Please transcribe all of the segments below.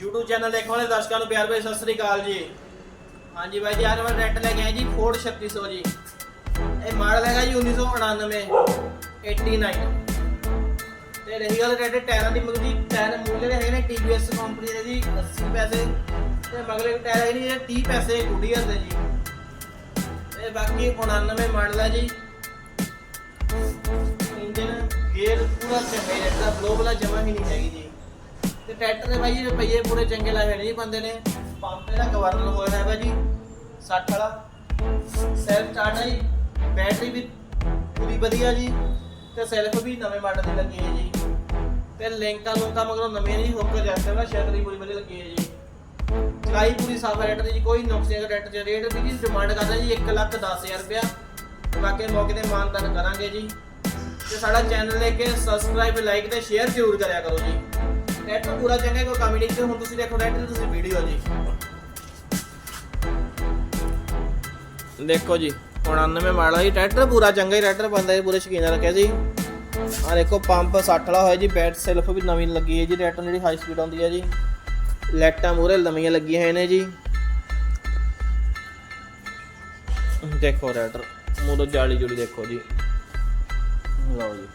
YouTube channel ਦੇਖਣ ਵਾਲੇ ਦਰਸ਼ਕਾਂ ਨੂੰ ਪਿਆਰ ਭਰੀ ਸਤਿ ਸ੍ਰੀ ਅਕਾਲ ਜੀ। ਹਾਂਜੀ ਬਾਈ ਜੀ ਅੱਜ ਮੈਂ ਰੈਂਟ ਲੈ ਕੇ ਆਇਆ ਜੀ ਫੋਰਡ 3600 ਜੀ। ਇਹ ਮਾਡਲ ਹੈਗਾ ਜੀ 1999 89 ਤੇ ਰਹੀ ਗੱਲ ਰੈਡ ਟਾਇਰਾਂ ਦੀ ਮਗਦੀ ਟਾਇਰ ਮੁੱਲ ਦੇ ਹੈਗੇ ਨੇ TVS ਕੰਪਨੀ ਦੇ ਜੀ 80 ਪੈਸੇ। ਤੇ ਮਗਲੇ ਟਾਇਰ ਹੈਗੇ ਨੇ 30 ਪੈਸੇ ਗੁੱਡੀਅਰ ਦੇ ਜੀ। ਤੇ ਬਾਕੀ 99 ਮਾਡਲ ਹੈ ਜੀ। ਇੰਜਨ ਗੇਅਰ ਪੂਰਾ ਚੰਗਾ ਹੀ ਰਹਿੰਦਾ ਫਲੋ ਵਾਲਾ ਜਮਾ ਹੀ ਨਹੀਂ ਹੈਗੀ ਜੀ। ਤੇ ਟਰੈਕਟਰ ਦੇ ਬਾਈ ਜੀ ਰੁਪਈਏ ਪੂਰੇ ਚੰਗੇ ਲਾਏ ਨਹੀਂ ਬੰਦੇ ਨੇ। ਪੰਪ ਇਹਦਾ ਗਵਰਨਰ ਹੋਇਆ ਹੈਗਾ ਜੀ 60 ਵਾਲਾ। ਸੈਲਫ ਸਟਾਰਟ ਹੈ ਜੀ ਬੈਟਰੀ ਵੀ ਪੂਰੀ ਵਧੀਆ ਜੀ, ਤੇ ਸੈਲਫ ਵੀ ਨਵੇਂ ਮਾਡਲ ਦੀ ਲੱਗੀ ਹੈ ਜੀ। ਤੇ ਲਿੰਕਾਂ ਲੁੰਕਾਂ ਮਗਰੋਂ ਨਵੀਆਂ ਜੀ ਹੁੱਕ ਜੈਸੇ ਦਾ ਸ਼ਟਰੀ ਪੂਰੀ ਵਧੀਆ ਲੱਗੀ ਹੈ ਜੀ। ਚਲਾਈ ਪੂਰੀ ਸਾਫ਼ ਰੇਟ ਦੀ ਜੀ, ਕੋਈ ਨੁਕਸੇ ਦਾ ਹੈਗਾ ਰੇਟ ਚ। ਰੇਟ ਵੀ ਜੀ ਡਿਮਾਂਡ ਕਰਦਾ ਜੀ 1 ਲੱਖ 10000 ਰੁਪਇਆ। ਬਾਕੀ ਮੌਕੇ ਤੇ ਮਾਨਤਾਨ ਕਰਾਂਗੇ ਜੀ। ਤੇ ਸਾਡਾ ਚੈਨਲ ਲੈ ਕੇ ਸਬਸਕ੍ਰਾਈਬ ਲਾਈਕ ਤੇ ਸ਼ੇਅਰ ਜ਼ਰੂਰ ਕਰਿਆ ਕਰੋ ਜੀ। ਪੂਰਾ ਚੰਗਾ ਕੋਈ ਕਮੀ ਨਹੀਂ। ਤੇ ਹੁਣ ਤੁਸੀਂ ਦੇਖੋ ਟਰੈਕਟਰ ਤੁਸੀਂ ਵੀਡੀਓ ਜੀ। ਦੇਖੋ ਜੀ 99 ਮਾਡਲ ਹੈ ਟਰੈਕਟਰ ਪੂਰਾ ਚੰਗਾ ਹੀ ਟਰੈਕਟਰ ਬੰਦਾ ਇਹ ਪੂਰੇ ਸ਼ਕੀਨ ਰੱਖਿਆ ਸੀ। ਆ ਦੇਖੋ ਪੰਪ 60 ਵਾਲਾ ਹੋਇਆ ਜੀ ਬੈਟ ਸੈਲਫ ਵੀ ਨਵੀਂ ਲੱਗੀ ਹੈ ਜੀ ਟਰੈਕਟਰ ਜਿਹੜੀ ਹਾਈ ਸਪੀਡ ਆਉਂਦੀ ਹੈ ਜੀ। ਲਾਈਟਾਂ ਮੂਰੇ ਨਵੀਆਂ ਲੱਗੀਆਂ ਹੋਈਆਂ ਨੇ ਜੀ। ਦੇਖੋ ਟਰੈਕਟਰ ਮੂਰੋ ਜਾਲੀ ਜੁੜੀ ਦੇਖੋ ਜੀ। ਲਓ ਜੀ।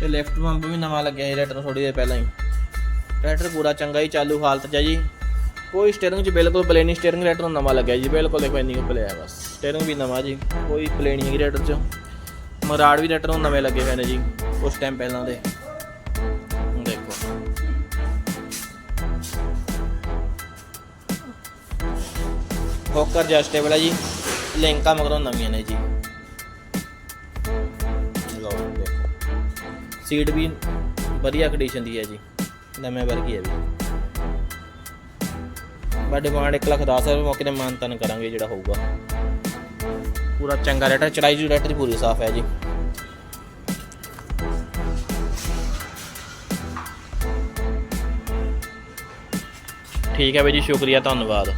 ਤੇ ਲਿਫਟ ਪੰਪ ਵੀ ਨਵਾਂ ਲੱਗਿਆ ਜੀ ਟਰੈਕਟਰ ਥੋੜੀ ਦੇਰ ਪਹਿਲਾਂ ਹੀ। ਟਰੈਕਟਰ ਪੂਰਾ ਚੰਗਾ ਹੀ ਚਾਲੂ, ਹਾਲਤ 'ਚ ਹੈ ਜੀ। ਕੋਈ ਸਟੀਅਰਿੰਗ 'ਚ ਬਿਲਕੁਲ ਪਲੇਨ ਨਹੀਂ ਸਟੀਅਰਿੰਗ ਟਰੈਕਟਰ ਨੂੰ ਨਵਾਂ ਲੱਗਿਆ ਜੀ, ਬਿਲਕੁਲ ਦੇਖੋ ਇੰਨੀ ਕੁ ਪਲੇ ਆ ਬਸ। ਸਟੀਅਰਿੰਗ ਵੀ ਨਵਾਂ ਜੀ, ਕੋਈ ਪਲੇਨ ਨਹੀਂ ਟਰੈਕਟਰ 'ਚ। ਮਰਾੜ ਵੀ ਟਰੈਕਟਰ ਨੂੰ ਨਵੇਂ ਲੱਗੇ ਹੋਏ ਨੇ ਜੀ, ਉਸ ਟਾਈਮ ਪਹਿਲਾਂ ਦੇ। ਦੇਖੋ। ਹੋਕਰ ਜਸਟੇਬਲ ਹੈ ਜੀ, ਲਿੰਕਾਂ ਮਗਰੋਂ ਨਵੀਆਂ ਨੇ ਜੀ। ਸੀਟ ਵੀ ਵਧੀਆ ਕੰਡੀਸ਼ਨ ਦੀ ਹੈ ਜੀ, ਨਵੇਂ ਵਰਗੀ ਹੈ ਵੀ। ਬਾ ਡਿਮਾਂਡ 1 ਲੱਖ 10 ਹਜ਼ਾਰ ਮੌਕੇ ਤੇ ਮਾਨਤਨ ਕਰਾਂਗੇ ਜਿਹੜਾ ਹੋਊਗਾ। ਪੂਰਾ ਚੰਗਾ ਰੇਟ ਹੈ, ਚੜਾਈ ਜੀ ਰੇਟ ਦੀ ਪੂਰੀ ਸਾਫ਼ ਹੈ ਜੀ। ਠੀਕ ਹੈ ਬਾਈ ਜੀ, ਸ਼ੁਕਰੀਆ, ਧੰਨਵਾਦ।